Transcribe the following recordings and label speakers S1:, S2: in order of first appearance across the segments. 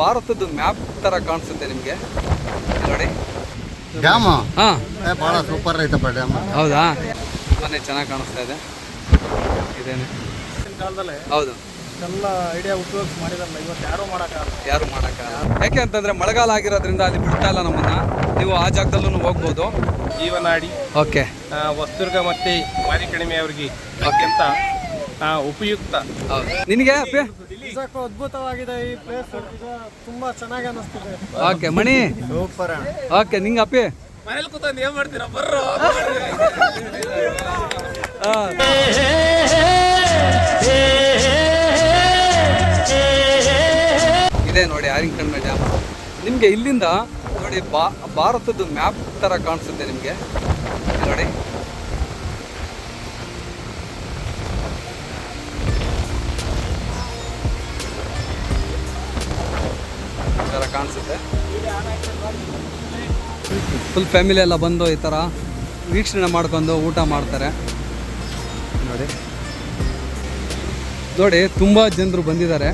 S1: ಭಾರತದ ಮ್ಯಾಪ್ ತರ ಕಾಣಿಸುತ್ತೆ ನಿಮಗೆ? ನೋಡಿ.
S2: ಡ್ಯಾಮ್?
S1: ಹಾ.
S2: ಬಹಳ ಸೂಪರ್ ಐತಪ್ಪ ಡ್ಯಾಮ್.
S1: ಹೌದಾ? ತುಂಬಾನೇ ಚೆನ್ನಾಗಿ ಕಾಣಿಸ್ತಾ ಇದೆ. ಇದೇನೆ.
S3: ಕಾಲದಲ್ಲೇ
S1: ಹೌದು.
S3: ಎಲ್ಲ ಐಡಿಯಾ ಉಪಯೋಗಿಸಿ ಮಾಡಿದಾರಲ್ಲ ಇವತ್ತು ಯಾರು ಮಾಡೋಕ್ಕಾಗಲ್ಲ.
S1: ಯಾರು ಮಾಡೋಕ್ಕಾಗಲ್ಲ. ಯಾಕೆ ಅಂತಂದ್ರೆ ಮಳೆಗಾಲ ಆಗಿರೋದ್ರಿಂದ ಅಲ್ಲಿ ಬಿಡ್ತಾ ಇಲ್ಲ ನಮ್ಮನ್ನ. ನೀವು ಆ ಜಾಗದಲ್ಲೂ ಹೋಗ್ಬೋದು.
S3: ಜೀವನಾಡಿ
S1: ಓಕೆ.
S3: ವಸ್ತುರ್ಗ ಮತ್ತೆ ಮಾರಿ ಕಡಿಮೆ ಅವ್ರಿಗೆ ಅತ್ಯಂತ ಉಪಯುಕ್ತ.
S1: ಹೌದು. ನಿನಗೆ
S3: ನಿಜಕ್ಕೂ ಅದ್ಭುತವಾಗಿದೆ ಈ ಪ್ಲೇಸ್ ತುಂಬಾ ಚೆನ್ನಾಗಿ ಅನಿಸ್ತಿದೆ.
S1: ಓಕೆ ಮಣಿ.
S2: ಸೂಪರ್
S1: ಓಕೆ ನಿಂಗೆ ಅಪ್ಪಿ.
S3: ಮನೇಲಿ ಕೂತ್ಕೊಂಡು ಏನ್ ಮಾಡ್ತೀರಾ? ಬರ್ರೋ.
S1: ಆ, ಇದೆ ನೋಡಿ ಆರಿಂಗ್ಟನ್ ಡ್ಯಾಮ್ ನಿಮಗೆ ಇಲ್ಲಿಂದ ನೋಡಿ ಬಾ ಭಾರತದ ಮ್ಯಾಪ್ ಥರ ಕಾಣಿಸುತ್ತೆ ನಿಮಗೆ. ನೋಡಿ. ಕಾಣಿಸುತ್ತೆ. ಫುಲ್ ಫ್ಯಾಮಿಲಿ ಎಲ್ಲ ಬಂದು ಈ ಥರ ವೀಕ್ಷಣೆ ಮಾಡ್ಕೊಂಡು ಊಟ ಮಾಡ್ತಾರೆ. ನೋಡಿ. ನೋಡಿ, ತುಂಬ ಜನರು ಬಂದಿದ್ದಾರೆ.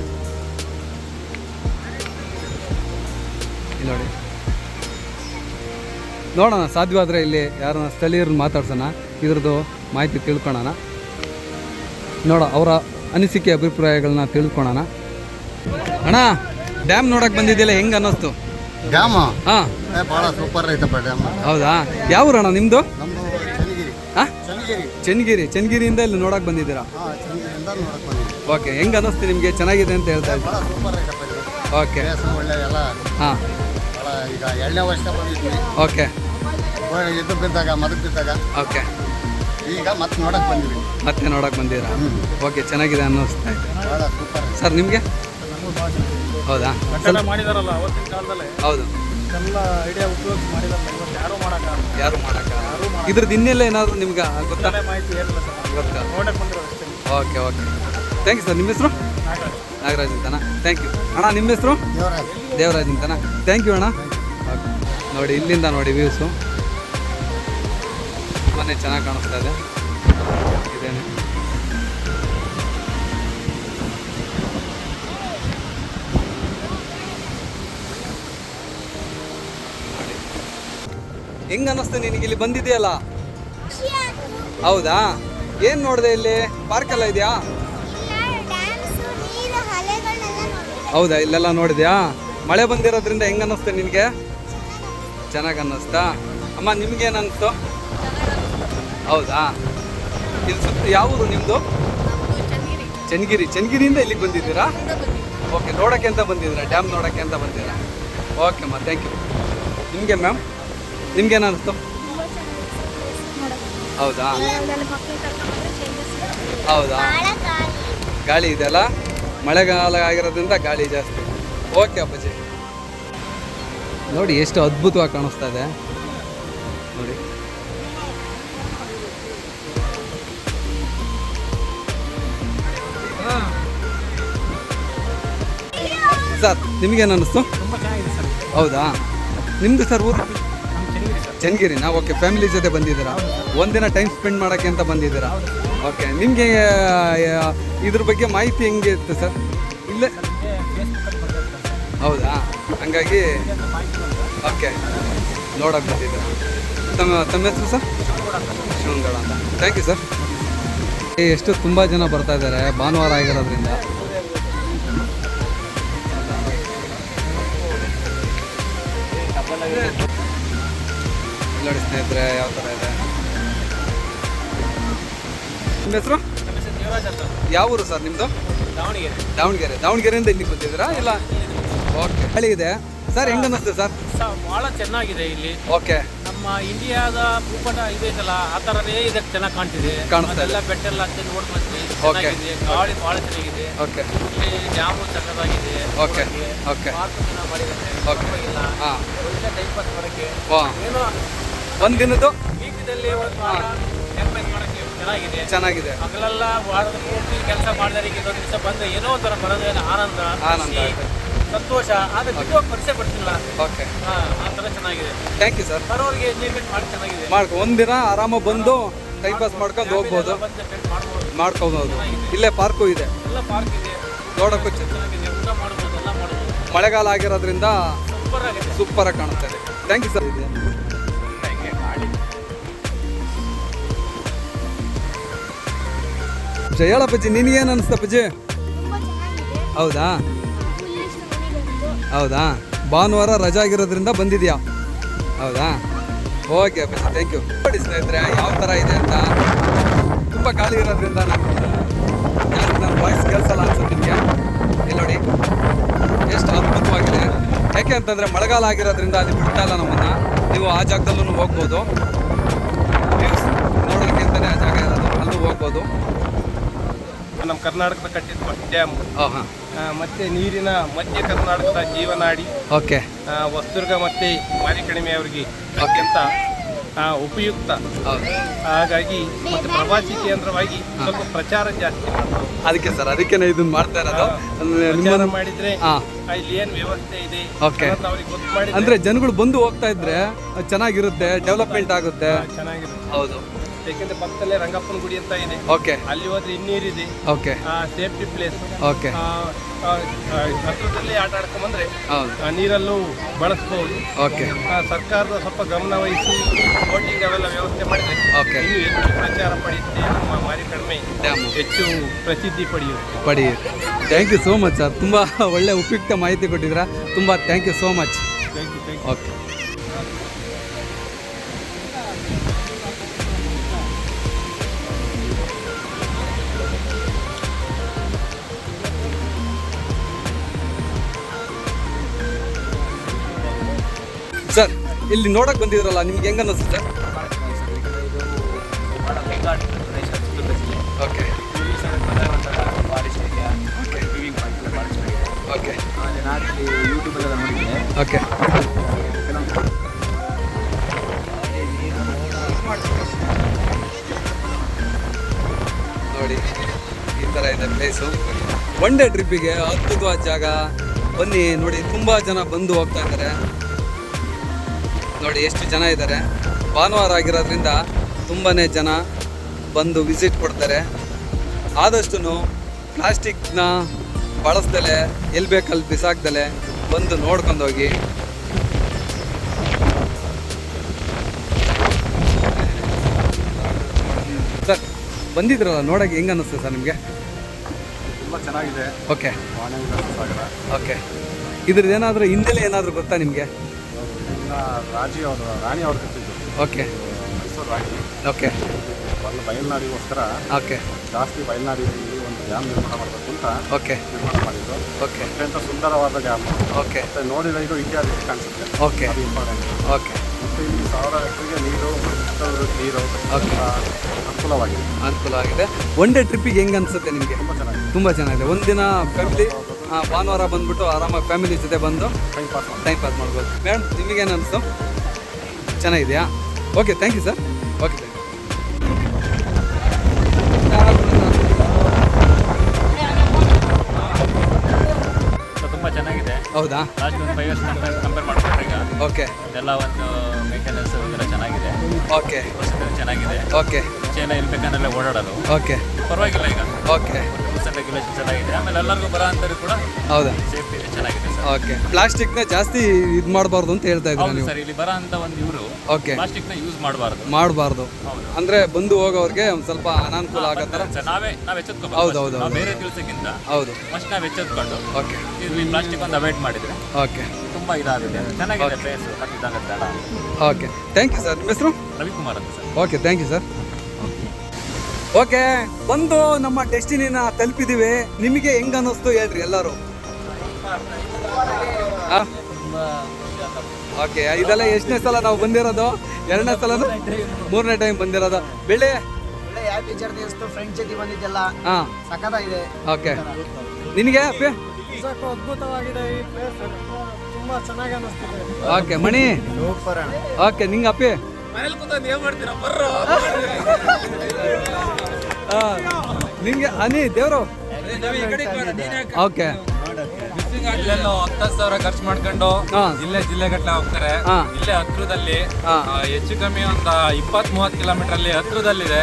S1: ನೋಡಿ. ನೋಡೋಣ, ಸಾಧ್ಯವಾದರೆ ಇಲ್ಲಿ ಯಾರನ್ನ ಸ್ಥಳೀಯರನ್ನ ಮಾತಾಡ್ಸೋಣ. ಇದ್ರದ್ದು ಮಾಹಿತಿ ತಿಳ್ಕೊಳೋಣ. ನೋಡ, ಅವರ ಅನಿಸಿಕೆ, ಅಭಿಪ್ರಾಯಗಳನ್ನ ತಿಳ್ಕೊಳೋಣ. ಅಣ್ಣ! ಡ್ಯಾಮ್ ನೋಡಕ್ ಬಂದಿದ್ದಿಲ್ಲ ಹೆಂಗ್ ಅನ್ನಿಸ್ತು?
S2: ಡ್ಯಾಮ್
S1: ಹಾಂ.
S2: ಭಾಳ ಸೂಪರ್ ಐತಪ್ಪ ಡ್ಯಾಮ್
S1: ಹೌದಾ? ಯಾವ ಊರಣ್ಣ ನಿಮ್ಮದು
S2: ನಮ್ಮದು ಚನ್ನಗಿರಿ.
S1: ಹಾಂ?
S2: ಚನ್ನಗಿರಿ.
S1: ಚನ್ನಗಿರಿ ಚನ್ನಗಿರಿಯಿಂದ ಇಲ್ಲಿ ನೋಡಕ್ ಬಂದಿದ್ದೀರಾ?
S2: ಚೆನ್ನಾಗಿ ಚನ್ನಗಿರಿಯಿಂದ ನೋಡಕ್ ಬಂದಿದ್ವಿ
S1: ಓಕೆ ಹೆಂಗ್ ಅನ್ನಿಸ್ತು ನಿಮಗೆ? ಚೆನ್ನಾಗಿದೆ ಅಂತ ಹೇಳ್ತಾ ಇದ್ದೀನಿ
S2: ಭಾಳ ಸೂಪರ್ ಐತಪ್ಪ ಇದು.
S1: ಓಕೆ
S2: ಪ್ಲೇಸ್ ಒಳ್ಳೆ ಎಲ್ಲ.
S1: ಹಾಂ.
S2: ಭಾಳ ಈಗ ಎರಡನೇ ವರ್ಷ ಬಂದಿದ್ವಿ
S1: ಓಕೆ
S2: ಇದು ಬಿದ್ದಾಗ ಮದಕ್ ಬಿದ್ದಾಗ.
S1: ಓಕೆ
S2: ಈಗ ಮತ್ತೆ ನೋಡಕ್ ಬಂದಿದ್ದೀನಿ
S1: ಮತ್ತೆ ನೋಡಕ್ ಬಂದಿರಾ ಓಕೆ ಚೆನ್ನಾಗಿದೆ ಅನ್ನಿಸ್ತಾ ಇದೆ.
S2: ಭಾಳ ಸೂಪರ್
S1: ಸರ್ ನಿಮಗೆ? ಹೌದಾ?
S3: ಕಟ್ಟಡ ಮಾಡಿದಾರಲ್ಲ ಅವತ್ತಿನ ಕಾಲದಲ್ಲಿ?
S1: ಹೌದು.
S3: ಎಲ್ಲ ಐಡಿಯಾ ಉಪಯೋಗಿಸಿ ಮಾಡಿದಾರಲ್ಲ ಇವತ್ತು ಯಾರೂ ಮಾಡೋಕ್ಕಾಗಲ್ಲ.
S1: ಯಾರು ಮಾಡಕ ಇದ್ರದ್ದು ಇನ್ನೆಲ್ಲ ಏನಾದರೂ ನಿಮ್ಗೆ ಗೊತ್ತಾ?
S3: ಒಳ್ಳೆ ಮಾಹಿತಿ ಏನಿಲ್ಲ ಸರ್
S1: ಗೊತ್ತಾ?
S3: ನೋಡಕ್ ಬಂದಿರೋದು ಅಷ್ಟೇ.
S1: Okay okay. Thank you sir ನಿಮ್ಮ ಹೆಸರು? ನಾಗರಾಜ್. ಅಂತನಾ? ಥ್ಯಾಂಕ್ ಯು ಅಣ್ಣ ನಿಮ್ಮ ಹೆಸರು?
S2: ದೇವರಾಜ್.
S1: ದೇವರಾಜ್ ಅಂತನಾ? ಥ್ಯಾಂಕ್ ಯು ಅಣ್ಣ. ಓಕೆ. ನೋಡಿ ಇಲ್ಲಿಂದ ನೋಡಿ ವ್ಯೂಸು ತುಂಬಾ ಚೆನ್ನಾಗಿ ಕಾಣಿಸ್ತಾ ಇದೆ. ಇದೇನೆ. ಹೆಂಗ್ ಅನ್ನಿಸ್ತು ನಿನಗೆ ಇಲ್ಲಿ ಬಂದಿದೆಯಲ್ಲ? ಹೌದಾ? ಏನ್ ನೋಡಿದೆ ಇಲ್ಲಿ? ಪಾರ್ಕ್ ಎಲ್ಲ ಇದೆಯಾ? ಹೌದಾ? ಇಲ್ಲೆಲ್ಲ ನೋಡಿದ್ಯಾ? ಮಳೆ ಬಂದಿರೋದ್ರಿಂದ ಹೆಂಗ ಅನ್ನಿಸ್ತು ನಿನಗೆ? ಚೆನ್ನಾಗಿ ಅನ್ನಿಸ್ತಾ? ಅಮ್ಮ ನಿಮ್ಗೇನು ಅನ್ನಿಸ್ತು? ಹೌದಾ? ಇಲ್ಲಿ ಸುತ್ತ ಯಾವೂರು ನಿಮ್ದು? ನಿಮ್ಮದು ಚನ್ನಗಿರಿ. ಚನ್ನಗಿರಿಯಿಂದ ಇಲ್ಲಿಗೆ ಬಂದಿದ್ದೀರಾ? ಓಕೆ ನೋಡೋಕ್ಕೆ ಅಂತ ಬಂದಿದ್ದೀರಾ? ಡ್ಯಾಮ್ ನೋಡೋಕ್ಕೆ ಅಂತ ಬಂದಿದ್ದೀರಾ? ಓಕೆ ಅಮ್ಮ ಥ್ಯಾಂಕ್ ಯು ನಿಮಗೆ ಮ್ಯಾಮ್ ನಿಮ್ಗೇನು ಅನಿಸ್ತು ಹೌದಾ? ಹೌದಾ?
S4: ಗಾಳಿ
S1: ಇದೆಯಲ್ಲ? ಮಳೆಗಾಲ ಆಗಿರೋದ್ರಿಂದ ಗಾಳಿ ಜಾಸ್ತಿ. ಓಕೆ ಅಪ್ಪಾಜಿ. ನೋಡಿ ಎಷ್ಟು ಅದ್ಭುತವಾಗಿ ಕಾಣಿಸ್ತಾ ಇದೆ. ನೋಡಿ. ಸರ್ ನಿಮಗೇನು ಅನ್ನಿಸ್ತು ಹೌದಾ? ನಿಮ್ಮದು ಸರ್ ಊರು? ಚನ್ನಗಿರಿನಾ ಓಕೆ ಫ್ಯಾಮಿಲಿ ಜೊತೆ ಬಂದಿದ್ದೀರಾ? ಒಂದಿನ ಟೈಮ್ ಸ್ಪೆಂಡ್ ಮಾಡೋಕ್ಕೆ ಅಂತ ಬಂದಿದ್ದೀರಾ? ಓಕೆ ನಿಮಗೆ ಇದ್ರ ಬಗ್ಗೆ ಮಾಹಿತಿ ಹೆಂಗೆ ಇತ್ತು ಸರ್ ಇಲ್ಲೇ? ಹೌದಾ? ಹಂಗಾಗಿ ಓಕೆ ನೋಡಕ್ಕೆ ಬಂದಿದ್ದೀರಾ. ತಮ್ಮ ತಮ್ಮ ಹೆಸರು ಸರ್ ಶಿವನಗಡ ಅಂತ. ಥ್ಯಾಂಕ್ ಯು ಸರ್ ಎಷ್ಟು ತುಂಬ ಜನ ಬರ್ತಾ ಇದ್ದಾರೆ, ಭಾನುವಾರ ಆಗಿರೋದ್ರಿಂದ. ನೋಡಿ ಸ್ನೇಹಿತರೆ ಯಾವ ಥರ ಇದೆ? ನಿಮ್ಮ ಹೆಸರು? ಯಾವ ಊರು ಸರ್ ನಿಮ್ಮದು
S3: ದಾವಣಗೆರೆ.
S1: ದಾವಣಗೆರೆ ದಾವಣಗೆರೆಯಿಂದ ಇಲ್ಲಿಗೆ ಬಂದಿದ್ದೀರಾ? ಇಲ್ಲ? ಓಕೆ. ಹಳಿ ಇದೆ ಸರ್ ಹೆಂಗೆ ಅನ್ನಿಸ್ತದೆ ಸರ್?
S3: ಬಹಳ ಚೆನ್ನಾಗಿದೆ ಇಲ್ಲಿ.
S1: ಓಕೆ.
S3: ನಮ್ಮ ಇಂಡಿಯಾದ ಭೂಪಟ ಇದೆಯಲ್ಲ ಆ ಥರನೇ ಇದೆ ಚೆನ್ನಾಗಿ ಕಾಣ್ತಿದೆ.
S1: ಕಾಣಿಸ್ತಾ.
S3: ಎಲ್ಲ ಬೆಟ್ಟ ಎಲ್ಲ ಹತ್ತಿ ನೋಡ್ ಓಕೆ. ಗಾಳಿ ಬಹಳ ಚೆನ್ನಾಗಿದೆ.
S1: ಓಕೆ.
S3: ಇಲ್ಲಿ ಡ್ಯಾಮು ಚೆನ್ನಾಗಿದೆ.
S1: ಓಕೆ. ಓಕೆ.
S3: ಮಾಡಿದ್ದಾರೆ.
S1: ಓಕೆ.
S3: ಇಲ್ಲ
S1: ಹಾಂ.
S3: ಒಳ್ಳೆ ಟೈಮ್ ಪಾಸ್ ಮಾಡೋಕ್ಕೆ. ಏನೋ
S1: ಒಂದು ದಿನದ್ದು.
S3: ವೀಕದಲ್ಲಿ ಒಂದು ವಾರ ಪಾಸ್ ಮಾಡೋಕ್ಕೆ ಚೆನ್ನಾಗಿದೆ.
S1: ಚೆನ್ನಾಗಿದೆ.
S3: ಹಗಲೆಲ್ಲ ವಾರದ ಪೂರ್ತಿ ಕೆಲಸ ಮಾಡಿದವರಿಗೆ ಇದೊಂದು ದಿವಸ ಬಂದು ಏನೋ ಒಂಥರ ಬರೋದೇನು ಆನಂದ
S1: ಆನಂದ
S3: ಖುಷಿ. ಸಂತೋಷ. ಆದ್ರೆ ಬಿಟ್ಟು ಪರಿಚಯ ಪಡ್ತಿಲ್ಲ.
S1: ಓಕೆ
S3: ಹಾ ಆ ಥರ ಚೆನ್ನಾಗಿದೆ.
S1: ಥ್ಯಾಂಕ್ ಯು ಸರ್
S3: ಬರೋರಿಗೆ ಎಂಜಾಯ್ಮೆಂಟ್ ಮಾಡಿ ಚೆನ್ನಾಗಿದೆ.
S1: ಮಾಡ್ಕೊ ಒಂದಿನ ಆರಾಮಾಗಿ ಬಂದು ಟೈಮ್ ಪಾಸ್ ಮಾಡ್ಕೊಂಡು ಹೋಗ್ಬೋದು.
S3: ಬಂದು spend ಮಾಡ್ಬೋದು.
S1: ಮಾಡ್ಕೊಬೋದು. ಇಲ್ಲೇ ಪಾರ್ಕು ಇದೆ.
S3: ಎಲ್ಲ ಪಾರ್ಕ್ ಇದೆ.
S1: ನೋಡೋಕ್ಕೂ ಚೆನ್ನ
S3: ಚೆನ್ನಾಗಿದೆ. ಊಟ ಮಾಡ್ಬೋದು ಎಲ್ಲ ಮಾಡ್ಬೋದು.
S1: ಮಳೆಗಾಲ ಆಗಿರೋದ್ರಿಂದ ಸೂಪರ್ ಆಗಿ ಕಾಣುತ್ತೆ. ಥ್ಯಾಂಕ್ ಯು ಸರ್ ಹೇಳಪ್ಪಜ್ಜಿ ನಿನಗೇನು ಅನಿಸ್ತಪ್ಪಜ್ಜಿ
S5: ಪಜ್ಜಿ ಚೆನ್ನಾಗಿದೆ.
S1: ಹೌದಾ?
S5: ಫುಲ್ ಇಷ್ಟ ಮನೆಗಂತೂ
S1: ಹೌದಾ? ಭಾನುವಾರ ರಜಾ ಆಗಿರೋದ್ರಿಂದ ಬಂದಿದೆಯಾ? ಹೌದಾ? ಓಕೆ ಅಪ್ಪಾಜಿ ಥ್ಯಾಂಕ್ ಯು ನೋಡಿ ಸ್ನೇಹಿತರೆ ಯಾವ ಥರ ಇದೆ ಅಂತ. ತುಂಬ ಖಾಲಿ ಇರೋದ್ರಿಂದ ನಾನು ಬಾಯ್ಸ್ ನನ್ನ ವಾಯ್ಸ್ ಕೆಲಸಲ್ಲ ಅನ್ಸುತ್ತೆ ನಿಮಗೆ. ಇಲ್ಲಿ ನೋಡಿ ಎಷ್ಟು ಅದ್ಭುತವಾಗಿದೆ. ಯಾಕೆ ಅಂತಂದರೆ ಮಳೆಗಾಲ ಆಗಿರೋದ್ರಿಂದ ಅಲ್ಲಿ ಬಿಡ್ತಾ ಇಲ್ಲ ನಮ್ಮನ್ನು. ನೀವು ಆ ಜಾಗದಲ್ಲೂ ಹೋಗ್ಬೋದು. Views ನೋಡೋದಕ್ಕೆ ಅಂತಲೇ ಆ ಜಾಗ ಇರೋದು ಅಲ್ಲೂ ಹೋಗ್ಬೋದು.
S6: ನಮ್ಮ ಕರ್ನಾಟಕದ ಕಟ್ಟಿದ ಡ್ಯಾಮ್. ಮತ್ತೆ ನೀರಿನ ಮಧ್ಯ ಕರ್ನಾಟಕದ ಜೀವನಾಡಿ
S1: ಓಕೆ.
S6: ವಸ್ತುರ್ಗ ಮತ್ತೆ ಕಡಿಮೆ ಅವರಿಗೆ ಅತ್ಯಂತ ಉಪಯುಕ್ತ.
S1: ಹೌದು
S6: ಹಾಗಾಗಿ ಮತ್ತೆ ಪ್ರವಾಸಿ ಕೇಂದ್ರವಾಗಿ ಸ್ವಲ್ಪ ಪ್ರಚಾರ ಜಾಸ್ತಿ
S1: ಅದಕ್ಕೆ ಸರ್ ಅದಕ್ಕೆ ಇದನ್ನ ಮಾಡ್ತಾ ಇರೋದು.
S6: ಪ್ರಚಾರ ಮಾಡಿದ್ರೆ ಇಲ್ಲಿ ಏನ್ ವ್ಯವಸ್ಥೆ ಇದೆ ಓಕೆ.
S1: ಅಂದ್ರೆ ಜನಗಳು ಬಂದು ಹೋಗ್ತಾ ಇದ್ರೆ ಚೆನ್ನಾಗಿರುತ್ತೆ ಡೆವಲಪ್ಮೆಂಟ್ ಆಗುತ್ತೆ.
S6: ಚೆನ್ನಾಗಿರುತ್ತೆ.
S1: ಹೌದು.
S6: ಯಾಕೆಂದ್ರೆ ಪಕ್ಕದಲ್ಲೇ ರಂಗಪ್ಪನ ಗುಡಿ ಅಂತ ಇದೆ.
S1: ಓಕೆ
S6: ಅಲ್ಲಿ ಹೋದ್ರೆ ಇನ್ನೀರಿದೆ
S1: ಓಕೆ
S6: ಸೇಫ್ಟಿ ಪ್ಲೇಸ್
S1: ಓಕೆ
S6: ಹತ್ರದಲ್ಲಿ ಆಟ ಆಡ್ಕೊಂಬಂದ್ರೆ
S1: ಹೌದು.
S6: ಆ, ನೀರಲ್ಲೂ ಬಳಸ್ಬೋದು.
S1: ಓಕೆ
S6: ಸರ್ಕಾರದ ಸ್ವಲ್ಪ ಗಮನ ವಹಿಸಿ ಬೋಟಿಂಗ್ ಅವೆಲ್ಲ ವ್ಯವಸ್ಥೆ ಮಾಡಿದ್ರೆ
S1: ಓಕೆ
S6: ಇನ್ನು ಹೆಚ್ಚು ಪ್ರಚಾರ ಪಡೆಯುತ್ತೆ ನಮ್ಮ ಮಾರಿ ಕಡಿಮೆ ಹೆಚ್ಚು ಪ್ರಸಿದ್ಧಿ ಪಡೆಯುತ್ತೆ.
S1: ಪಡಿ thank you so much sir ತುಂಬ ಒಳ್ಳೆ ಉಪಯುಕ್ತ ಮಾಹಿತಿ ಕೊಟ್ಟಿದ್ದೀರಾ. ತುಂಬ thank you so much
S6: thank you thank you
S1: okay sir ಇಲ್ಲಿ ನೋಡಕ್ ಬಂದಿದ್ರಲ್ಲ ನಿಮ್ಗೆ ಹೆಂಗ ಅನ್ನಿಸ್ತು ಸರ್? ಓಕೆ. ಓಕೆ. ಓಕೆ. ನೋಡಿ ಈ ಥರ ಇದೆ ಪ್ಲೇಸು ಒನ್ ಡೇ ಟ್ರಿಪ್ಪಿಗೆ ಅದ್ಭುತವಾದ ಜಾಗ. ಬನ್ನಿ ನೋಡಿ ತುಂಬ ಜನ ಬಂದು ಹೋಗ್ತಾ ಇದ್ದಾರೆ. ನೋಡಿ ಎಷ್ಟು ಜನ ಇದ್ದಾರೆ. ಭಾನುವಾರ ಆಗಿರೋದ್ರಿಂದ ತುಂಬಾ ಜನ ಬಂದು ವಿಸಿಟ್ ಕೊಡ್ತಾರೆ. ಆದಷ್ಟು ಪ್ಲಾಸ್ಟಿಕ್ನ ಬಳಸ್ದಲೆ ಎಲ್ಲಿ ಬೇಕಲ್ಲಿ ಬಿಸಾಕ್ದಲೆ ಬಂದು ನೋಡ್ಕೊಂಡು ಹೋಗಿ ಸರ್ ಬಂದಿದ್ರಲ್ಲ ನೋಡೋಕೆ ಹೆಂಗೆ ಅನ್ನಿಸ್ತು ಸರ್ ನಿಮಗೆ?
S7: ತುಂಬ ಚೆನ್ನಾಗಿದೆ.
S1: ಓಕೆ. ಓಕೆ. ಇದ್ರದ್ದು ಏನಾದರೂ ಹಿಂದೆಲೇ ಏನಾದರೂ ಗೊತ್ತಾ ನಿಮಗೆ?
S7: ಇನ್ನು ರಾಜಿ ಅವರು ರಾಣಿ ಅವ್ರು ಕಟ್ಟಿದ್ದು
S1: ಓಕೆ.
S7: ಮೈಸೂರು ರಾಣಿ.
S1: ಓಕೆ.
S7: ಒಂದು ಬಯಲ್ನಾಡಿಗೋಸ್ಕರ
S1: ಓಕೆ.
S7: ಜಾಸ್ತಿ ಬಯಲ್ನಾಡಿನಲ್ಲಿ ಒಂದು ಡ್ಯಾಮ್ ನಿರ್ಮಾಣ ಮಾಡಬೇಕು ಅಂತ
S1: ಓಕೆ.
S7: ನಿರ್ಮಾಣ ಮಾಡಿದ್ರು.
S1: ಓಕೆ.
S7: ಅತ್ಯಂತ ಸುಂದರವಾದ ಡ್ಯಾಮ್.
S1: ಓಕೆ.
S7: ಮತ್ತೆ ನೋಡಿದ ಇದು ಇತಿಹಾಸ ಕಾಣಿಸುತ್ತೆ.
S1: ಓಕೆ.
S7: ಅದು ಇಂಪಾರ್ಟೆಂಟ್
S1: ಓಕೆ.
S7: ಮತ್ತೆ ಇಲ್ಲಿ ಸಾವಿರ ಎಕರೆಗೆ ನೀರು ನೀರು. ಆ, ಅನುಕೂಲವಾಗಿದೆ.
S1: ಅನುಕೂಲ ಆಗಿದೆ ಒನ್ ಡೇ ಟ್ರಿಪ್ಪಿಗೆ ಹೆಂಗೆ ಅನಿಸುತ್ತೆ ನಿಮಗೆ?
S7: ತುಂಬ ಚೆನ್ನಾಗಿದೆ.
S1: ತುಂಬ ಚೆನ್ನಾಗಿದೆ. ಒಂದಿನ ಫ್ಯಾಮಿಲಿ ಭಾನುವಾರ ಬಂದ್ಬಿಟ್ಟು ಆರಾಮಾಗಿ ಫ್ಯಾಮಿಲಿ ಜೊತೆ ಬಂದು
S7: ಟೈಮ್ ಪಾಸ್
S1: ಟೈಮ್ ಪಾಸ್ ಮಾಡ್ಬೋದು. ಮೇಡಮ್ ನಿಮಗೇನು ಅನಿಸ್ತು? ಚೆನ್ನಾಗಿದೆಯಾ? Okay thank you sir okay thank
S8: ತುಂಬ ಚೆನ್ನಾಗಿದೆ.
S1: ಹೌದಾ?
S8: ಲಾಸ್ಟ್ ಒಂದು ಫೈವ್ ಇಯರ್ಸ್ ಕಂಪೇರ್ ಮಾಡ್ಕೊಂಡ್ರೆ ಈಗ
S1: ಓಕೆ
S8: ಎಲ್ಲ ಒಂದು ಮೇಂಟೆನೆನ್ಸ್ ಎಲ್ಲ ಚೆನ್ನಾಗಿದೆ.
S1: ಓಕೆ
S8: ಚೆನ್ನಾಗಿದೆ.
S1: ಓಕೆ
S8: ಎಲ್ಲ ಇಲ್ಲಿ ಓಡಾಡೋದು.
S1: ಓಕೆ
S8: ಪರವಾಗಿಲ್ಲ ಈಗ.
S1: ಓಕೆ
S8: ರೂಲ್ಸ್ ಆ್ಯಂಡ್ ರೆಗ್ಯುಲೇಷನ್ ಚೆನ್ನಾಗಿದೆ. ಆಮೇಲೆ ಎಲ್ಲರಿಗೂ ಬರೋ ಅಂಥವ್ರು ಕೂಡ
S1: ಹೌದಾ?
S8: ಸೇಫ್ಟಿ ಚೆನ್ನಾಗಿದೆ ಸರ್.
S1: ಓಕೆ ಪ್ಲಾಸ್ಟಿಕ್ನ ಜಾಸ್ತಿ ಇದು ಮಾಡಬಾರ್ದು ಅಂತ ಹೇಳ್ತಾ ಇದ್ದೀನಿ
S8: ಹೌದು
S1: ನೀವು?
S8: ಸರ್ ಇಲ್ಲಿ ಬರೋ ಅಂಥ ಒಂದು ಇವರು
S1: ಓಕೆ
S8: ಪ್ಲಾಸ್ಟಿಕ್ನ ಯೂಸ್ ಮಾಡಬಾರ್ದು.
S1: ಮಾಡಬಾರ್ದು.
S8: ಹೌದು.
S1: ಅಂದರೆ ಬಂದು ಹೋಗೋರಿಗೆ ಒಂದು ಸ್ವಲ್ಪ ಅನಾನುಕೂಲ ಆಗೋ ಥರ
S8: ಸರ್ ನಾವೇ ನಾವು ಎಚ್ಚೆತ್ಕೋಬೇಕು
S1: ಹೌದು, ಹೌದು,
S8: ನಾವು. ಬೇರೆ ದಿವಸಕ್ಕಿಂತ
S1: ಹೌದು.
S8: ಫಸ್ಟ್ ನಾವು ಎಚ್ಚೆತ್ಕೊಂಡು
S1: ಓಕೆ
S8: ಇಲ್ಲಿ ಪ್ಲಾಸ್ಟಿಕ್ ಒಂದು ಅವಾಯ್ಡ್ ಮಾಡಿದ್ರೆ
S1: ಓಕೆ
S8: ತುಂಬ ಇದಾಗುತ್ತೆ. ಚೆನ್ನಾಗಿದೆ ಪ್ಲೇಸ್ ಬೇಡ
S1: ಓಕೆ ಥ್ಯಾಂಕ್ ಯು ಸರ್ ನಿಮ್ಮ ಹೆಸರು?
S8: ರವಿಕುಮಾರ್ ಅಂತ sir.
S1: Okay thank you sir okay ಬಂದು ನಮ್ಮ ಡೆಸ್ಟಿನಿನ ತಲುಪಿದೀವಿ. ನಿಮಗೆ ಹೆಂಗ ಅನ್ನಿಸ್ತು ಹೇಳ್ರಿ ಎಲ್ಲರೂ? ಓಕೆ ಇದೆಲ್ಲ ಎಷ್ಟನೇ ಸಲ ನಾವು ಬಂದಿರೋದು? ಎರಡನೇ ಸಲ ಮೂರನೇ ಟೈಮ್ ಬಂದಿರೋದು. ಬೆಳೆ?
S9: ಒಳ್ಳೆ ಹ್ಯಾಪಿ ಜರ್ನಿ ಅನಿಸ್ತು ಫ್ರೆಂಡ್ ಜೊತೆ ಬಂದಿದ್ದೆಲ್ಲ
S1: ಹಾಂ.
S9: ಸಖತ್ತಾಗಿದೆ
S1: ಓಕೆ. ನಿನಗೆ? ಅಪ್ಪಿ
S9: ಅದ್ಭುತವಾಗಿದೆ ಈ ಪ್ಲೇಸ್ ತುಂಬಾ ಚೆನ್ನಾಗಿ ಅನಿಸ್ತಿದೆ
S1: ಓಕೆ ಮಣಿ?
S9: ಸೂಪರ್ ಅಣ್ಣ
S1: ಓಕೆ ಏನ್ ಮಾಡ್ತೀರಾ? ಆ, ನಿಂಗೆ ಅನಿ ದೇವರು. ಓಕೆ
S10: ಇಲ್ಲೆಲ್ಲೋ ಹತ್ತತ್ತು ಸಾವಿರ ಖರ್ಚು ಮಾಡ್ಕೊಂಡು. ಇಲ್ಲೇ ಜಿಲ್ಲೆಗಟ್ಟಲೆ ಹೋಗ್ತಾರೆ. ಇಲ್ಲೇ ಹತ್ರದಲ್ಲಿ. ಹೆಚ್ಚು ಕಮ್ಮಿ ಒಂದ ಇಪ್ಪತ್ ಮೂವತ್ ಕಿಲೋಮೀಟರ್ ಅಲ್ಲಿ ಹತ್ರದಲ್ಲಿದೆ.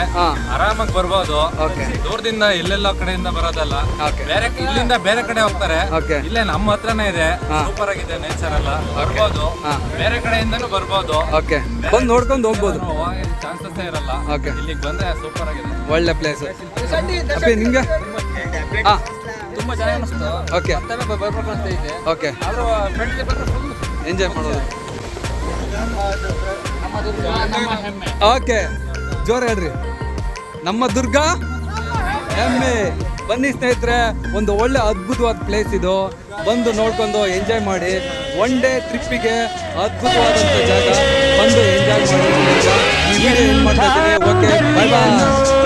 S10: ಆರಾಮಾಗಿ ಬರ್ಬೋದು. ದೂರದಿಂದ ಎಲ್ಲೆಲ್ಲೋ ಕಡೆಯಿಂದ ಬರೋದಲ್ಲ. ಬೇರೆ ಇಲ್ಲಿಂದ ಬೇರೆ ಕಡೆ ಹೋಗ್ತಾರೆ.
S1: ಓಕೆ.
S10: ಇಲ್ಲೇ ನಮ್ಮ ಹತ್ರನೇ ಇದೆ. ಸೂಪರ್ ಆಗಿದೆ ನೇಚರ್ ಎಲ್ಲ. ಬರ್ಬೋದು. ಬೇರೆ ಕಡೆಯಿಂದನು ಬರ್ಬೋದು.
S1: ಓಕೆ. ಬಂದು ನೋಡ್ಕೊಂಡು ಹೋಗ್ಬೋದು.
S10: ಚಾನ್ಸಸ್ ಇರಲ್ಲ. ಇಲ್ಲಿಗೆ ಬಂದ್ರೆ ಸೂಪರ್ ಆಗಿದೆ.
S1: ಒಳ್ಳೆ ಪ್ಲೇಸ್ ನಿಮ್ಗೆ
S9: ತುಂಬಾ ಚೆನ್ನಾಗಿ ಅನಿಸ್ತು
S1: ಓಕೆ
S9: ಬರ್ಬೇಕು ಅಂತ ಇದೆ.
S1: ಓಕೆ
S9: ಆದ್ರೂ ಫುಲ್
S1: ಎಂಜಾಯ್ ಮಾಡೋದು
S9: ನಮ್ಮ ದುರ್ಗ ನಮ್ಮ ಹೆಮ್ಮೆ
S1: ಓಕೆ ಜೋರ್ ಹೇಳ್ರಿ. ನಮ್ಮ ದುರ್ಗ ಹೆಮ್ಮೆ. ಬನ್ನಿ ಸ್ನೇಹಿತರೆ ಒಂದು ಒಳ್ಳೆ ಅದ್ಭುತವಾದ ಪ್ಲೇಸ್ ಇದು. ಬಂದು ನೋಡ್ಕೊಂಡು ಎಂಜಾಯ್ ಮಾಡಿ. ಒನ್ ಡೇ ಟ್ರಿಪ್ಪಿಗೆ ಅದ್ಭುತವಾದಂಥ ಜಾಗ. ಬಂದು ಎಂಜಾಯ್ ಮಾಡಿ. ಈ ವಿಡಿಯೋ ಏನು ಮಾಡ್ತಾ ಇದ್ದೀನಿ ಓಕೆ ಬಾಯ್ ಬಾಯ್